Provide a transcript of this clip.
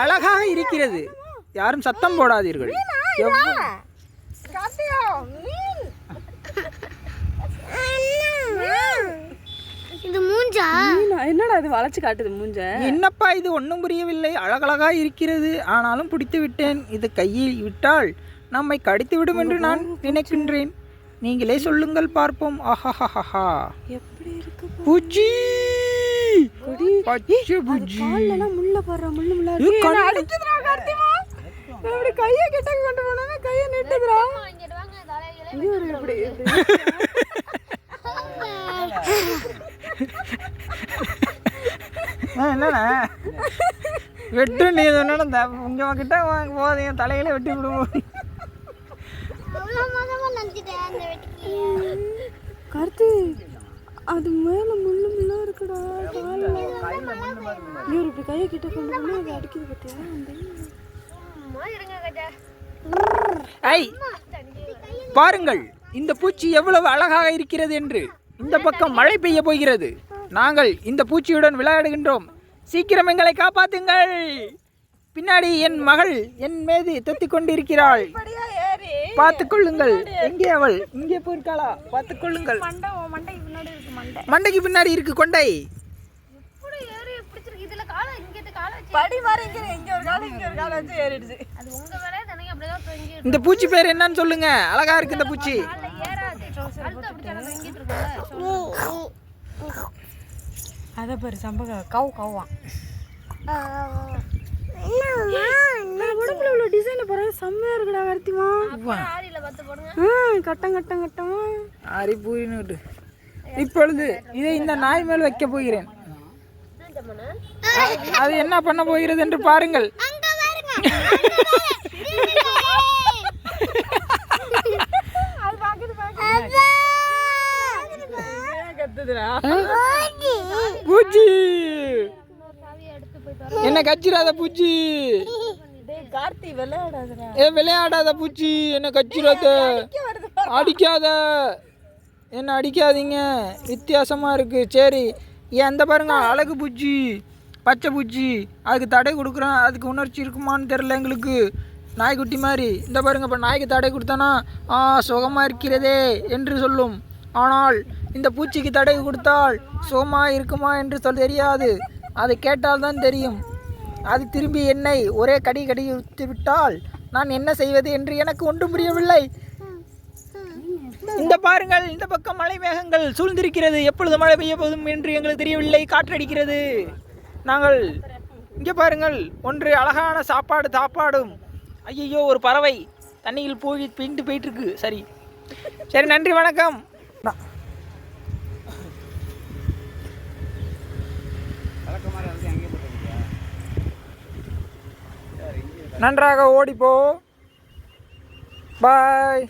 அழகாக இருக்கிறது. யாரும் சத்தம் போடாதீர்கள். இது மூஞ்சா? என்னடா இது வளைச்சு காட்டுது மூஞ்ச? என்னப்பா இது? ஒன்றும் புரியவில்லை. அழகழகா இருக்கிறது. ஆனாலும் பிடித்து விட்டேன். இது கையில் விட்டால் நம்மை கடித்து விடும் என்று நான் நினைக்கின்றேன். நீங்களே சொல்லுங்கள் பார்ப்போம். ஆஹாஹாஹா. எப்படி இருக்கு புஜ்ஜி கொடி. பச்சை முள்ள போடுற முள்ளு முள்ளா இருக்கு. கண்ணு- அடிக்குதுடா கார்த்திமா. இப்படி கையை கிட்ட கொண்டு போனா கையை நெட்டுதுடா. இங்கிட்டு வாங்க தலையில இது ஒரு இப்படி என்னண்ணே? வெட்டு நீ சொன்னா உங்க கிட்ட தலையில வெட்டி விடுவோம் கார்த்தி அது மேல முள்ளு முள்ளா இருக்குடா. இவர் இப்படி கையை கிட்ட கொண்டு போனா அது அடிக்குது கஜா ஐ பாருங்கள் இந்த பூச்சி எவ்வளவு அழகாக இருக்கிறது என்று. இந்த பக்கம் மழை பெய்ய போகிறது. நாங்கள் இந்த பூச்சியுடன் விளையாடுகின்றோம். சீக்கிரம் எங்களை காப்பாத்துங்கள். பின்னாடி என் மகள் என் மீது தொத்திக் கொண்டிருக்கிறாள். பார்த்துக் கொள்ளுங்கள். எங்கே அவள்? இங்கே போயிருக்காளா? பார்த்துக் கொள்ளுங்கள். மண்டைக்கு பின்னாடி இருக்கு கொண்டை. படி மாதிரி இங்க ஒரு காலம் இங்க ஒரு காலம் வச்சு ஏறிடுச்சு. அது உங்க வேலையை தானே அப்படிதான் தொங்கி இந்த பூச்சி பேர் என்னன்னு சொல்லுங்க. அழகா இருக்கு இந்த பூச்சி. அதை பாரு சம்பக கவு கவ்வான் உடம்புல இவ்வளோ டிசைன் பாரு செம்மையா இருக்குடா ஆ கட்டம் கட்டம் கட்டமா. ஆரி பூரின்னு இப்பொழுது இதை இந்த நாய் மேல் வைக்க போகிறேன். அது என்ன பண்ண போகிறது என்று பாருங்கள். பூச்சி. என்ன கச்சிராத பூச்சி? ஏ விளையாடாத பூச்சி என்ன கச்சிராத அடிக்காத. என்ன அடிக்காதீங்க? வித்தியாசமா இருக்கு. சரி ஏன் பாருங்க அழகு பூச்சி பச்சை பூச்சி அதுக்கு தடை கொடுக்குறோம் அதுக்கு உணர்ச்சி இருக்குமான்னு தெரில எங்களுக்கு. நாய்க்குட்டி மாதிரி. இந்த பாருங்க இப்போ நாய்க்கு தடை கொடுத்தானா ஆ சுகமாக இருக்கிறதே என்று சொல்லும். ஆனால் இந்த பூச்சிக்கு தடை கொடுத்தால் சுகமாக இருக்குமா என்று சொல்ல தெரியாது. அதை கேட்டால் தான் தெரியும். அது திரும்பி என்னை ஒரே கடி கடி விட்டு விட்டால் நான் என்ன செய்வது என்று எனக்கு ஒன்றும் புரியவில்லை. பாருங்கள் இந்த பக்கம் மழை மேகங்கள் சூழ்ந்திருக்கிறது. எப்பொழுது மழை பெய்ய போதும் என்று எங்களுக்கு தெரியவில்லை. காற்றடிக்கிறது. நாங்கள் இங்கே பாருங்கள் ஒன்று அழகான சாப்பாடு சாப்பாடும் ஐயையோ ஒரு பறவை தண்ணியில் போய் பிண்டு போயிட்டுருக்கு. சரி. சரி நன்றி வணக்கம். நன்றாக ஓடிப்போ. பாய்